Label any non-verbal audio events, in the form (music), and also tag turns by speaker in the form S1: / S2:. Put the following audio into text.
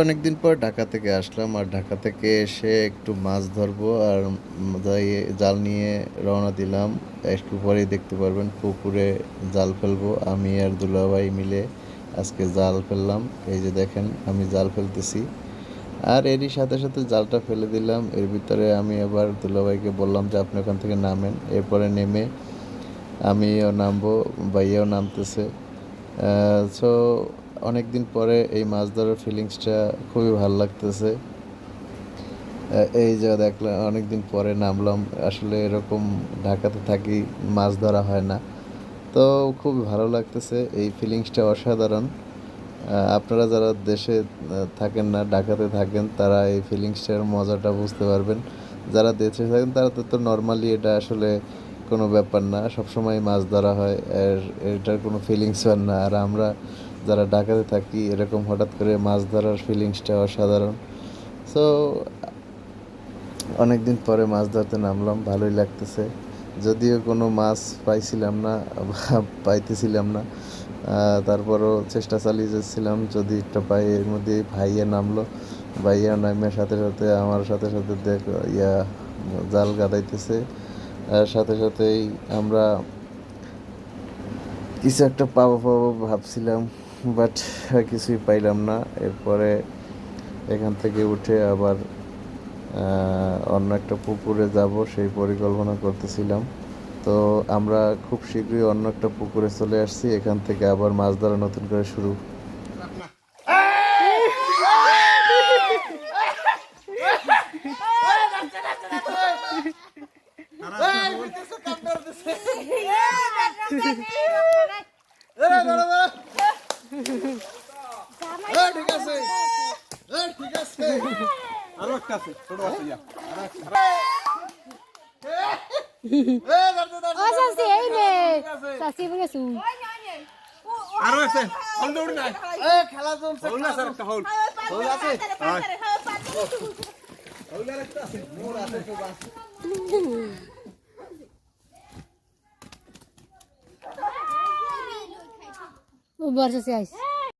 S1: অনেকদিন পর ঢাকা থেকে আসলাম আর ঢাকা থেকে এসে একটু মাছ ধরবো আর জাল নিয়ে রওনা দিলাম। একটু পরেই দেখতে পারবেন পুকুরে জাল ফেলব। আমি আর দুলাভাই মিলে আজকে জাল ফেললাম। এই যে দেখেন, আমি জাল ফেলতেছি। আর এরই সাথে সাথে জালটা ফেলে দিলাম। এর ভিতরে আমি আবার দুলাভাইকে বললাম যে, আপনি ওখান থেকে নামেন। এরপরে নেমে আমিও নামবো, ভাইয়াও নামতেছে। সো অনেক দিন পরে এই মাছ ধরার ফিলিংসটা খুবই ভালো লাগতেছে। এই যে দেখলাম অনেক দিন পরে নামলাম, আসলে এরকম ঢাকাতে থাকি মাছ ধরা হয় না। তো খুবই ভালো লাগতেছে এই ফিলিংসটা অসাধারণ। আপনারা যারা দেশে থাকেন না, ঢাকাতে থাকেন, তারা এই ফিলিংসটার মজাটা বুঝতে পারবেন। যারা দেশে থাকেন, তারা তো তো নর্মালি এটা আসলে কোনো ব্যাপার না। সবসময় মাছ ধরা হয় আর এটার কোনো ফিলিংস হয় না। আর আমরা যারা ঢাকাতে থাকি, এরকম হঠাৎ করে মাছ ধরার ফিলিংসটা অসাধারণ। সো অনেক দিন পরে মাছ ধরতে নামলাম, ভালোই লাগতেছে। যদিও কোনো মাছ পাইছিলাম না, (laughs) পাইতেছিলাম না। তারপরও চেষ্টা চালিয়ে যাচ্ছিলাম, যদি একটা পাই এর মধ্যে ভাইয়া নামলো, ভাইয়া নামের সাথে সাথে আমার সাথে সাথে দেখ, ইয়া, জাল গাদাইতেছে সাথে সাথেই আমরা কিছু একটা পাবো পাবো ভাবছিলাম। বাট কিছুই পাইলাম না এরপরে এখান থেকে উঠে আবার অন্য একটা পুকুরে যাব সেই পরিকল্পনা করতেছিলাম তো আমরা খুব শীঘ্রই অন্য একটা পুকুরে চলে আসছি এখান থেকে আবার মাছ ধরা নতুন করে শুরু
S2: আরও একটা আছে ছোট আছে
S3: ও সাসি এই নে। সাসি বলে সু
S2: আরও আছে হল দৌড়ি নাই। খেলা জমছে হল না স্যার একটা হল। হল আছে? হল আর একটা আছে মোর আছে তো বাস
S3: ও বর্ষা সে আইস